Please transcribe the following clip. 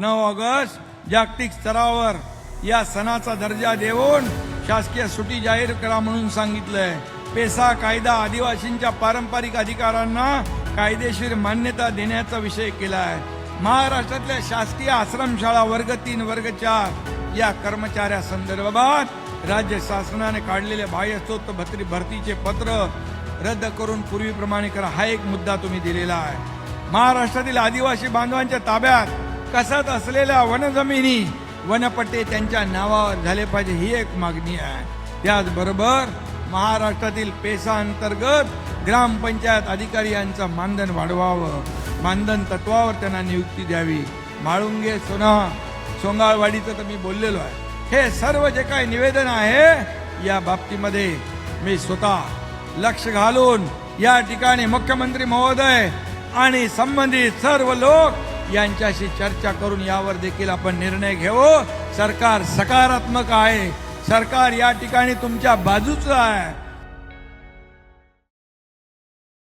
नऊ ऑगस्ट जागतिक स्तरावर या सणाचा दर्जा देऊन शासकीय सुटी जाहीर करा म्हणून सांगितलंय. पेसा कायदा आदिवासींच्या पारंपरिक अधिकारांना कायदेशीर मान्यता देण्याचा विषय केला आहे महाराष्ट्रातल्या शासकीय आश्रमशाळा वर्ग तीन वर्ग चार या कर्मचाऱ्या संदर्भात राज्य शासनाने काढलेले बाह्यस्तोत्र भत्री भरतीचे पत्र रद्द करून पूर्वीप्रमाणे करा हा एक मुद्दा तुम्ही दिलेला आहे. महाराष्ट्रातील आदिवासी बांधवांच्या ताब्यात कसत असलेल्या वनजमिनी वनपट्टे त्यांच्या नावावर झाले पाहिजे ही एक मागणी आहे. त्याचबरोबर महाराष्ट्रातील पेसा अंतर्गत ग्रामपंचायत अधिकारी यांचं मानधन वाढवावं. मानधन तत्वावर त्यांना नियुक्ती द्यावी. माळुंगे सोना सोंगाळवाडीचं तर मी बोललेलो आहे. हे सर्व जे काही निवेदन आहे या बाबतीमध्ये मी स्वतः लक्ष घालून या ठिकाणी मुख्यमंत्री महोदय आणि संबंधित सर्व लोक यांच्याशी चर्चा करून यावर देखील आपण निर्णय घेऊ सरकार सकारात्मक आहे. सरकार या ठिकाणी तुमच्या बाजूचं आहे.